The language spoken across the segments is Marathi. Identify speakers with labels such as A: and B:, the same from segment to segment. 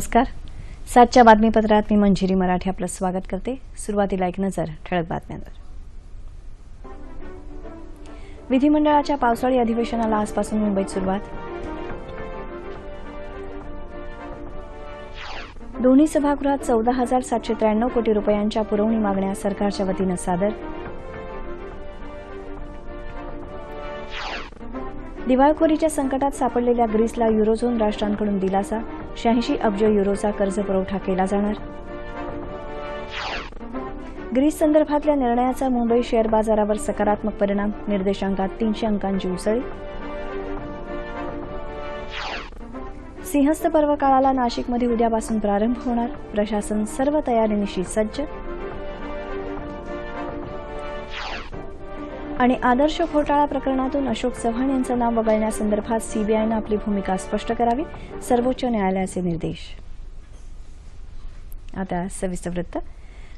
A: नमस्कार सातच्या बातमीपत्रात मी मंजिरी मराठी आपलं स्वागत करते सुरुवातीला एक नजर ठळक बातम्यांवर विधिमंडळाच्या पावसाळी अधिवेशनाला आजपासून मुंबईत सुरुवात दोन्ही सभागृहात चौदा हजार सातशे त्र्याण्णव कोटी रुपयांच्या पुरवणी मागण्या सरकारच्या वतीनं सादर दिवाळखोरीच्या संकटात सापडलेल्या ग्रीसला युरोझोन राष्ट्रांकडून दिलासा शहाऐंशी अब्ज युरोचा कर्ज पुरवठा केला जाणार ग्रीस संदर्भातल्या निर्णयाचा मुंबई शेअर बाजारावर सकारात्मक परिणाम निर्देशांकात तीनशे अंकांची उसळी सिंहस्थ पर्व काळाला नाशिकमध्ये उद्यापासून प्रारंभ होणार प्रशासन सर्व तयारीनिशी सज्ज आणि आदर्श घोटाळा प्रकरणातून अशोक चव्हाण यांचं नाव वगळण्यासंदर्भात सीबीआयनं आपली भूमिका स्पष्ट करावी सर्वोच्च न्यायालयाचे निर्देश आता सविस्तर वृत्त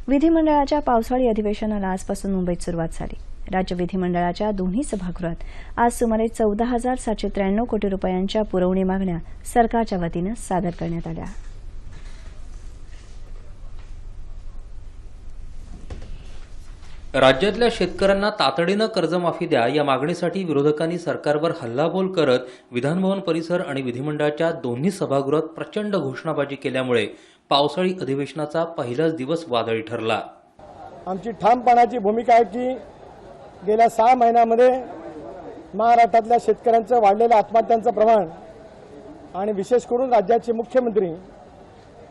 A: विधिमंडळाच्या पावसाळी अधिवेशनाला आजपासून मुंबईत सुरुवात झाली राज्य विधिमंडळाच्या दोन्ही सभागृहात आज सुमारे चौदा हजार सातशे त्र्याण्णव कोटी रुपयांच्या पुरवणी मागण्या सरकारच्या वतीनं सादर करण्यात आल्या
B: राज्यातल्या शेतकऱ्यांना तातडीनं कर्जमाफी द्या या मागणीसाठी विरोधकांनी सरकारवर हल्लाबोल करत विधानभवन परिसर आणि विधिमंडळाच्या दोन्ही सभागृहात प्रचंड घोषणाबाजी केल्यामुळे पावसाळी अधिवेशनाचा पहिलाच दिवस वादळी ठरला
C: आमची ठामपणाची भूमिका आहे की गेल्या सहा महिन्यामध्ये महाराष्ट्रातल्या शेतकऱ्यांचं वाढलेलं आत्महत्यांचं प्रमाण आणि विशेष करून राज्याचे मुख्यमंत्री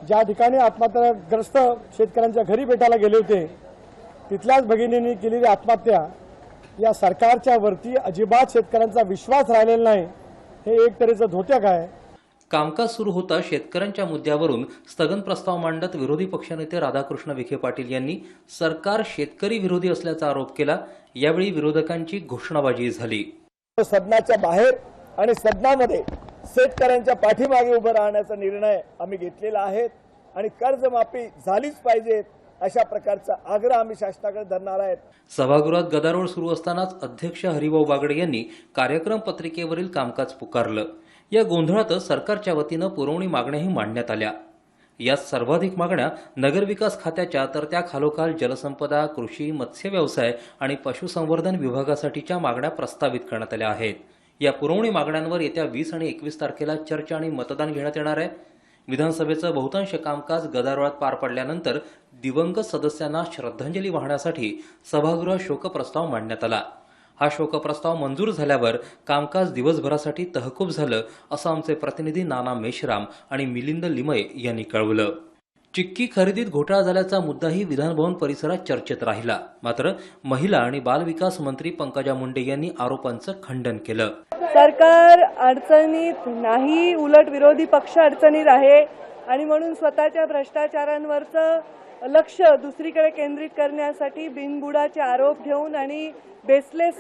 C: ज्या ठिकाणी आत्महत्याग्रस्त शेतकऱ्यांच्या घरी भेटायला गेले होते तिथल्याच भगिनींनी केलेली आत्महत्या या सरकारच्या वरती अजिबात शेतकऱ्यांचा विश्वास राहिलेला नाही हे एक तऱ्हेचं धोत्या काय
B: कामकाज सुरू होता शेतकऱ्यांच्या मुद्द्यावरून स्थगन प्रस्ताव मांडत विरोधी पक्षनेते राधाकृष्ण विखे पाटील यांनी सरकार शेतकरी विरोधी असल्याचा आरोप केला यावेळी विरोधकांची घोषणाबाजी झाली
C: सदनाच्या बाहेर आणि सदनामध्ये शेतकऱ्यांच्या पाठीमागे उभं राहण्याचा निर्णय आम्ही घेतलेला आहे आणि कर्जमाफी झालीच पाहिजेत अशा प्रकारचा आग्रह आम्ही शासनाकडे धरणार आहेत
B: सभागृहात गदारोळ सुरू असतानाच अध्यक्ष हरिभाऊ बागडे यांनी कार्यक्रम पत्रिकेवरील कामकाज पुकारलं या गोंधळातच सरकारच्या वतीनं पुरवणी मागण्याही मांडण्यात आल्या या सर्वाधिक मागण्या नगरविकास खात्याच्या तर त्या खालोखाल जलसंपदा कृषी मत्स्य व्यवसाय आणि पशुसंवर्धन विभागासाठीच्या मागण्या प्रस्तावित करण्यात आल्या आहेत या पुरवणी मागण्यांवर येत्या वीस आणि एकवीस तारखेला चर्चा आणि मतदान घेण्यात येणार आहे विधानसभेचं बहुतांश कामकाज गदारोळात पार पडल्यानंतर दिवंगत सदस्यांना श्रद्धांजली वाहण्यासाठी सभागृह शोकप्रस्ताव मांडण्यात आला हा शोकप्रस्ताव मंजूर झाल्यावर कामकाज दिवसभरासाठी तहकूब झालं असं आमचे प्रतिनिधी नाना मेश्राम आणि मिलिंद लिमय यांनी कळवलं चिक्की खरेदीत घोटाळा झाल्याचा मुद्दाही विधानभवन परिसरात चर्चेत राहिला मात्र महिला आणि बालविकास मंत्री पंकजा मुंडे यांनी आरोपांचं खंडन केलं सरकार अडचणीत नाही उलट विरोधी पक्ष अडचणीत आहे आणि म्हणून स्वतःच्या भ्रष्टाचारांवरचं लक्ष दुसरीकडे केंद्रित करण्यासाठी बिनबुडाचे आरोप घेऊन आणि बेसलेस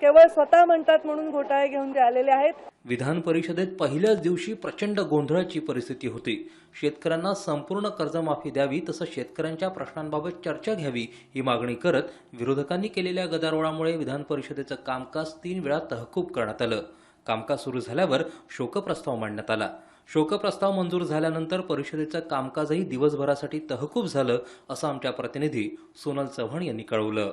B: केवळ स्वतः म्हणतात म्हणून घोटाळे घेऊन ते आलेले आहेत विधान परिषदेत पहिल्याच दिवशी प्रचंड गोंधळाची परिस्थिती होती शेतकऱ्यांना संपूर्ण कर्जमाफी द्यावी तसंच शेतकऱ्यांच्या प्रश्नांबाबत चर्चा घ्यावी ही मागणी करत विरोधकांनी केलेल्या गदारोळामुळे विधान परिषदेचं कामकाज तीन वेळा तहकूब करण्यात आलं कामकाज सुरू झाल्यावर शोकप्रस्ताव मांडण्यात आला शोकप्रस्ताव मंजूर झाल्यानंतर परिषदेचं कामकाजही दिवसभरासाठी तहकूब झालं असं आमच्या प्रतिनिधी सोनल चव्हाण यांनी कळवलं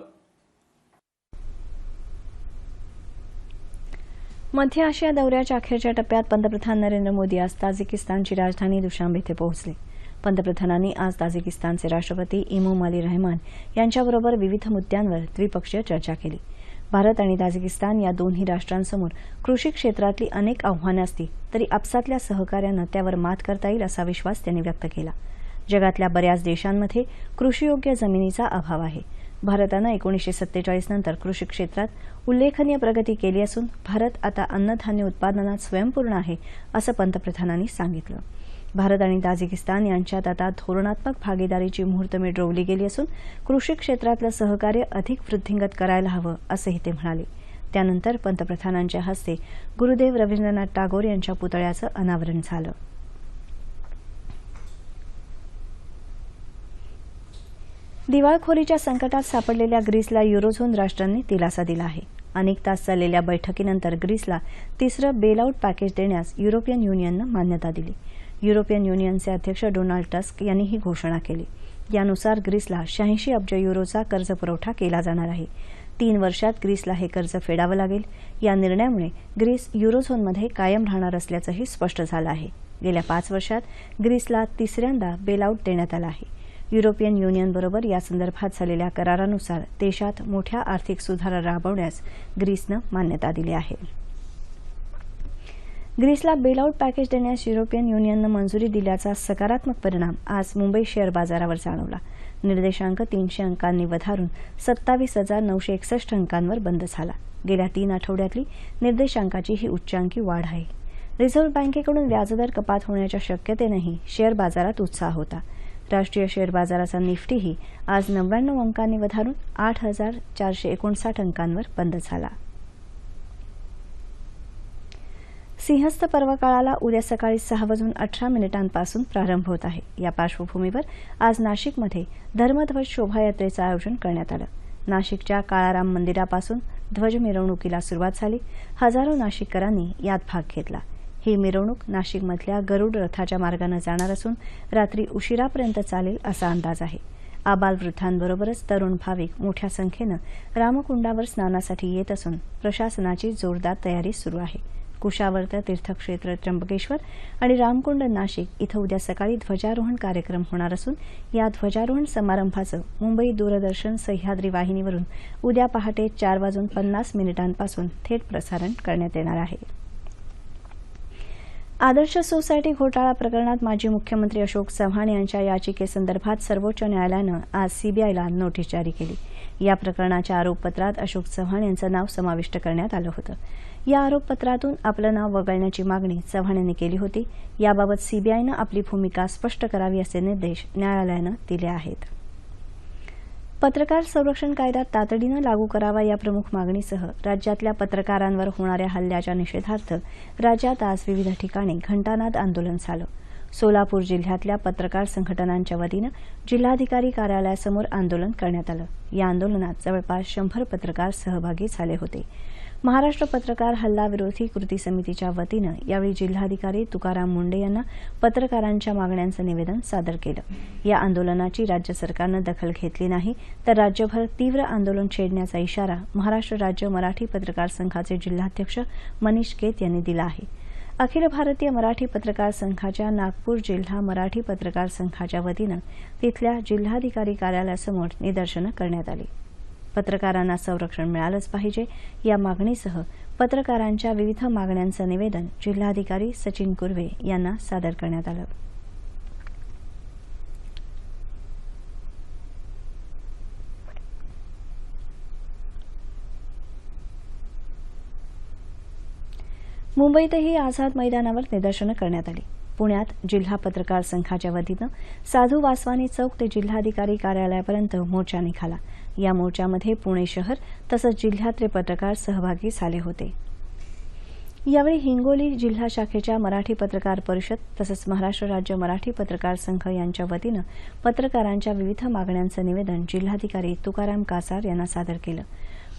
A: मध्य आशिया दौऱ्याच्या अखेरच्या टप्प्यात पंतप्रधान नरेंद्र मोदी आज ताजिकिस्तानची राजधानी दुशांब इथं पोहोचले पंतप्रधानांनी आज ताजिकिस्तानचे राष्ट्रपती इमोम अली रहमान यांच्याबरोबर विविध मुद्द्यांवर द्विपक्षीय चर्चा केली भारत आणि ताझिकिस्तान या दोन्ही राष्ट्रांसमोर कृषी क्षेत्रातली अनेक आव्हानं असली तरी आपसातल्या सहकार्यानं त्यावर मात करता येईल असा विश्वास त्यांनी व्यक्त केला जगातल्या बऱ्याच देशांमध्ये कृषीयोग्य जमिनीचा अभाव आहे भारतानं एकोणीसशे सत्तेचाळीस नंतर कृषी क्षेत्रात उल्लेखनीय प्रगती केली असून भारत आता अन्नधान्य उत्पादनात स्वयंपूर्ण आहे असं पंतप्रधानांनी सांगितलं भारत आणि ताजिकिस्तान यांच्यात आता धोरणात्मक भागीदारीची मुहूर्तमेढ रोवली गेली असून कृषी क्षेत्रातलं सहकार्य अधिक वृद्धिंगत करायला हवं असंही ते म्हणाले त्यानंतर पंतप्रधानांच्या हस्ते गुरुदेव रवींद्रनाथ टागोर यांच्या पुतळ्याचं अनावरण झालं दिवाळखोरीच्या संकटात सापडलेल्या ग्रीसला युरोझोन राष्ट्रांनी दिलासा दिला आहे अनेक तास चाललेल्या बैठकीनंतर ग्रीसला तिसरं बेलआउट पॅकेज देण्यास युरोपियन युनियननं मान्यता दिली युरोपियन युनियनचे अध्यक्ष डोनाल्ड टस्क यांनी ही घोषणा केली यानुसार ग्रीसला शहाऐंशी अब्ज युरोचा कर्ज पुरवठा केला जाणार आहे तीन वर्षात ग्रीसला हे कर्ज फेडावं लागेल या निर्णयामुळे ग्रीस युरोझोनमध्ये कायम राहणार असल्याचंही स्पष्ट झालं आहे गेल्या पाच वर्षात ग्रीसला तिसऱ्यांदा बेलआउट देण्यात आला आहे युरोपियन युनियनबरोबर यासंदर्भात झालेल्या करारानुसार देशात मोठ्या आर्थिक सुधारणा राबवण्यास ग्रीसनं मान्यता दिली आहे ग्रीसला बेलआउट पॅकेज देण्यास युरोपियन युनियननं मंजुरी दिल्याचा सकारात्मक परिणाम आज मुंबई शेअर बाजारावर जाणवला निर्देशांक तीनशे अंकांनी वधारून सत्तावीस हजार नऊशे एकसष्ट अंकांवर बंद झाला गेल्या तीन आठवड्यातली निर्देशांकाची ही उच्चांकी वाढ आहे रिझर्व्ह बँकेकडून व्याजदर कपात होण्याच्या शक्यतेनंही शेअर बाजारात उत्साह होता राष्ट्रीय शेअर बाजाराचा निफ्टीही आज नव्याण्णव अंकांनी वधारून आठ हजार चारशे एकोणसाठ अंकांवर बंद झाला सिंहस्थ पर्व काळाला उद्या सकाळी सहा वाजून अठरा मिनिटांपासून प्रारंभ होत आहे या पार्श्वभूमीवर आज नाशिकमध्ये धर्मध्वज शोभायात्रेचं आयोजन करण्यात आलं नाशिकच्या काळाराम मंदिरापासून ध्वज मिरवणुकीला सुरुवात झाली हजारो नाशिककरांनी यात भाग घेतला ही मिरवणूक नाशिकमधल्या गरुड रथाच्या मार्गानं जाणार असून रात्री उशिरापर्यंत चालेल असा अंदाज आहे आबाल वृद्धांबरोबरच तरुण भाविक मोठ्या संख्येनं रामकुंडावर स्नानासाठी येत असून प्रशासनाची जोरदार तयारी सुरू आहे कुशावर्त तीर्थक्षेत्र त्र्यंबकेश्वर आणि रामकुंड नाशिक इथं उद्या सकाळी ध्वजारोहण कार्यक्रम होणार असून या ध्वजारोहण समारंभाचं मुंबई दूरदर्शन सह्याद्री वाहिनीवरून उद्या पहाटे चार वाजून पन्नास मिनिटांपासून थेट प्रसारण करण्यात येणार आहे आदर्श सोसायटी घोटाळा प्रकरणात माजी मुख्यमंत्री अशोक चव्हाण यांच्या याचिकेसंदर्भात सर्वोच्च न्यायालयानं आज सीबीआयला नोटीस जारी केली या प्रकरणाच्या आरोपपत्रात अशोक चव्हाण यांचं नाव समाविष्ट करण्यात आलं होतं या आरोपपत्रातून आपलं नाव वगळण्याची मागणी चव्हाण यांनी केली होती याबाबत सीबीआयनं आपली भूमिका स्पष्ट करावी असे निर्देश न्यायालयानं दिले आहेत पत्रकार संरक्षण कायदा तातडीनं लागू करावा या प्रमुख मागणीसह राज्यातल्या पत्रकारांवर होणाऱ्या हल्ल्याच्या निषेधार्थ राज्यात आज विविध ठिकाणी घंटानाद आंदोलन झालं सोलापूर जिल्ह्यातल्या पत्रकार संघटनांच्या वतीनं जिल्हाधिकारी कार्यालयासमोर आंदोलन करण्यात आलं या आंदोलनात जवळपास शंभर पत्रकार सहभागी झाले होते महाराष्ट्र पत्रकार हल्ला विरोधी कृती समितीच्या वतीनं यावेळी जिल्हाधिकारी तुकाराम मुंडे यांना पत्रकारांच्या मागण्यांचं निवेदन सादर केलं या आंदोलनाची राज्य सरकारनं दखल घेतली नाही तर राज्यभर तीव्र आंदोलन छेडण्याचा इशारा महाराष्ट्र राज्य मराठी पत्रकार संघाचे जिल्हाध्यक्ष मनीष केत यांनी दिला आहे अखिल भारतीय मराठी पत्रकार संघाच्या नागपूर जिल्हा मराठी पत्रकार संघाच्या वतीनं तिथल्या जिल्हाधिकारी कार्यालयासमोर निदर्शनं करण्यात आली पत्रकारांना संरक्षण मिळालंच पाहिजे या मागणीसह पत्रकारांच्या विविध मागण्यांचं निवेदन जिल्हाधिकारी सचिन कुर्वे यांना सादर करण्यात आलं मुंबईतही आझाद मैदानावर निदर्शनं करण्यात आली पुण्यात जिल्हा पत्रकार संघाच्या वतीनं साधू वासवानी चौक ते जिल्हाधिकारी कार्यालयापर्यंत मोर्चा निघाला या मोर्चामध्ये पुणे शहर तसंच जिल्ह्यातले पत्रकार सहभागी झाले होते यावेळी हिंगोली जिल्हा शाखेच्या मराठी पत्रकार परिषद तसंच महाराष्ट्र राज्य मराठी पत्रकार संघ यांच्या वतीनं पत्रकारांच्या विविध मागण्यांचं निवेदन जिल्हाधिकारी तुकाराम कासार यांना सादर केलं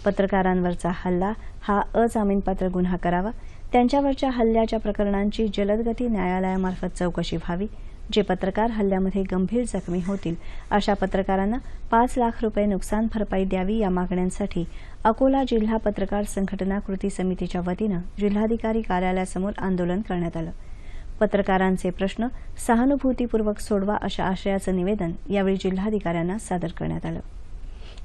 A: पत्रकारांवरचा हल्ला हा अजामीनपात्र गुन्हा करावा त्यांच्यावरच्या हल्ल्याच्या प्रकरणांची जलदगती न्यायालयामार्फत चौकशी व्हावी जे पत्रकार हल्ल्यामध्ये गंभीर जखमी होतील अशा पत्रकारांना पाच लाख रुपये नुकसान भरपाई द्यावी या मागण्यांसाठी अकोला जिल्हा पत्रकार संघटना कृती समितीच्या वतीनं जिल्हाधिकारी कार्यालयासमोर आंदोलन करण्यात आलं पत्रकारांचे प्रश्न सहानुभूतीपूर्वक सोडवा अशा आशयाचं निवेदन यावेळी जिल्हाधिकाऱ्यांना सादर करण्यात आलं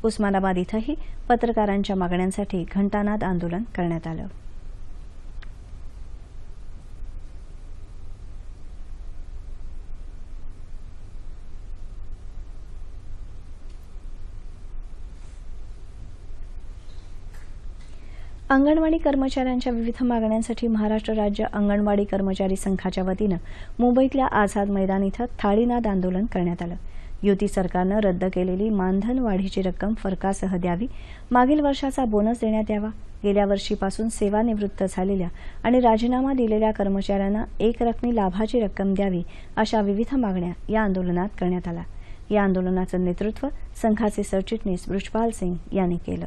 A: उस्मानाबाद इथंही पत्रकारांच्या मागण्यांसाठी घंटानाद आंदोलन करण्यात आलं अंगणवाडी कर्मचाऱ्यांच्या विविध मागण्यांसाठी महाराष्ट्र राज्य अंगणवाडी कर्मचारी संघाच्या वतीनं मुंबईतल्या आझाद मैदान इथं थाळीनाद आंदोलन करण्यात आलं युती सरकारनं रद्द केलेली मानधन वाढीची रक्कम फरकासह द्यावी मागील वर्षाचा बोनस देण्यात यावा गेल्या वर्षीपासून सेवानिवृत्त झालेल्या आणि राजीनामा दिलेल्या कर्मचाऱ्यांना एकरकमी लाभाची रक्कम द्यावी अशा विविध मागण्या या आंदोलनात करण्यात आल्या या आंदोलनाचं नेतृत्व संघाचे सरचिटणीस वृषपाल सिंग यांनी केलं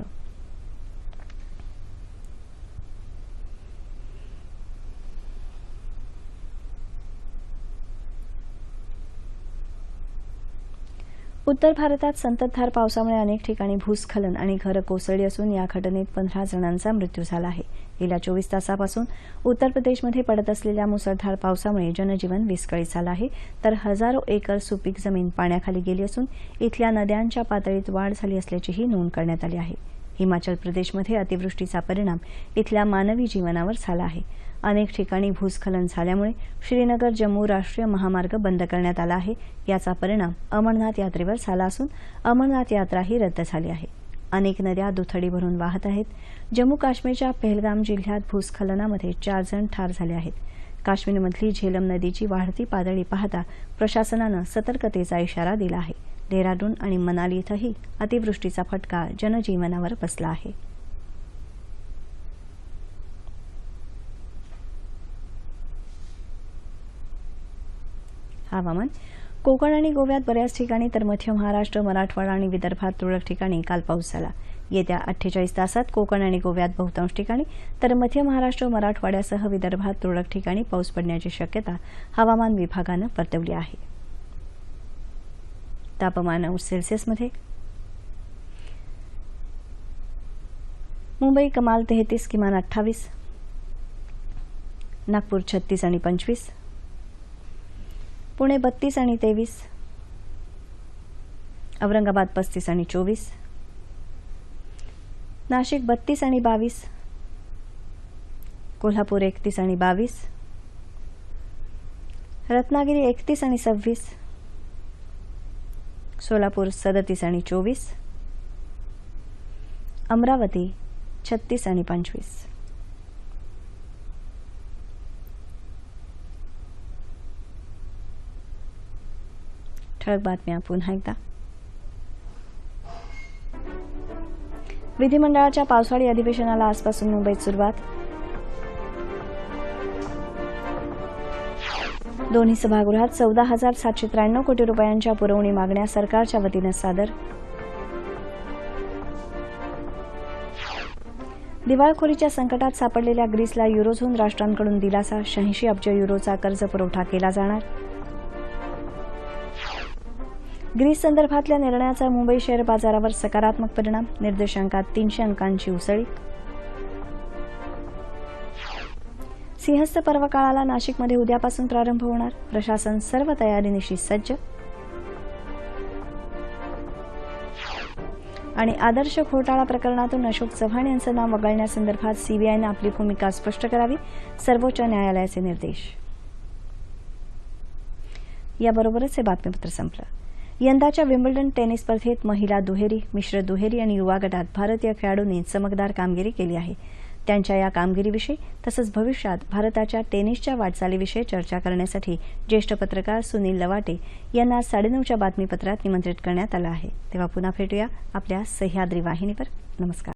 A: उत्तर भारतात संततधार पावसामुळे अनेक ठिकाणी भूस्खलन आणि घरं कोसळली असून या घटनेत पंधरा जणांचा मृत्यू झाला आहे गेल्या चोवीस तासापासून उत्तर प्रदेशमध्ये पडत असलेल्या मुसळधार पावसामुळे जनजीवन विस्कळीत झालं आहे तर हजारो एकर सुपीक जमीन पाण्याखाली गेली असून इथल्या नद्यांच्या पातळीत वाढ झाली असल्याचीही नोंद करण्यात आली आहे हिमाचल प्रदेशमध्ये अतिवृष्टीचा परिणाम इथल्या मानवी जीवनावर झाला आहे अनेक ठिकाणी भूस्खलन झाल्यामुळे श्रीनगर जम्मू राष्ट्रीय महामार्ग बंद करण्यात आला आहे याचा परिणाम अमरनाथ यात्रेवर झाला असून अमरनाथ यात्राही रद्द झाली आहे अनेक नद्या दुथडी भरून वाहत आहेत जम्मू काश्मीरच्या पहलगाम जिल्ह्यात भूस्खलनामध्ये चार जण ठार झाले आहेत काश्मीरमधली झेलम नदीची वाढती पातळी पाहता प्रशासनानं सतर्कतेचा इशारा दिला आहे डेहराडून आणि मनाली इथंही अतिवृष्टीचा फटका जनजीवनावर बसला आहे हवामान कोकण आणि गोव्यात बऱ्याच ठिकाणी तर मध्य महाराष्ट्र मराठवाडा आणि विदर्भात तुरळक ठिकाणी काल पाऊस झाला येत्या अठ्ठेचाळीस तासात कोकण आणि गोव्यात बहुतांश ठिकाणी तर मध्य महाराष्ट्र मराठवाड्यासह विदर्भात तुरळक ठिकाणी पाऊस पडण्याची शक्यता हवामान विभागानं वर्तवली आहे तापमान अंश सेल्सिअसमध्ये मुंबई कमाल तेहतीस किमान अठ्ठावीस नागपूर छत्तीस आणि पंचवीस पुणे बत्तीस आणि तेवीस औरंगाबाद पस्तीस आणि चोवीस नाशिक बत्तीस आणि बावीस कोल्हापूर एकतीस आणि बावीस रत्नागिरी एकतीस आणि सव्वीस सोलापूर सदतीस आणि चोवीस अमरावती छत्तीस आणि पंचवीस ठळक बातम्या पुन्हा एकदा विधिमंडळाच्या पावसाळी अधिवेशनाला आजपासून मुंबईत सुरुवात दोन्ही सभागृहात चौदा हजार सातशे त्र्याण्णव कोटी रुपयांच्या पुरवणी मागण्या सरकारच्या वतीनं सादर दिवाळखोरीच्या संकटात सापडलेल्या ग्रीसला युरोझोन राष्ट्रांकडून दिलासा शहाऐंशी अब्ज युरोचा कर्ज पुरवठा केला जाणार ग्रीस संदर्भातल्या निर्णयाचा मुंबई शेअर बाजारावर सकारात्मक परिणाम निर्देशांकात तीनशे अंकांची उसळी सिंहस्थ पर्व काळाला नाशिकमध्ये उद्यापासून प्रारंभ होणार प्रशासन सर्व तयारीनिशी सज्ज आणि आदर्श घोटाळा प्रकरणातून अशोक चव्हाण यांचं नाव वगळण्यासंदर्भात सीबीआयनं आपली भूमिका स्पष्ट करावी सर्वोच्च न्यायालयाचे निर्देश याबरोबरच हे बातमीपत्र संपलं यंदाच्या विम्बल्डन टेनिस स्पर्धेत महिला दुहेरी मिश्र दुहेरी आणि युवा गटात भारतीय खेळाडूंनी चमकदार कामगिरी केली आहे त्यांच्या या कामगिरीविषयी तसंच भविष्यात भारताच्या टेनिसच्या वाटचालीविषयी चर्चा करण्यासाठी ज्येष्ठ पत्रकार सुनील लवाटे यांना साडेनऊच्या बातमीपत्रात निमंत्रित करण्यात आलं आहे तेव्हा पुन्हा भेटूया आपल्या सह्याद्री वाहिनीवर नमस्कार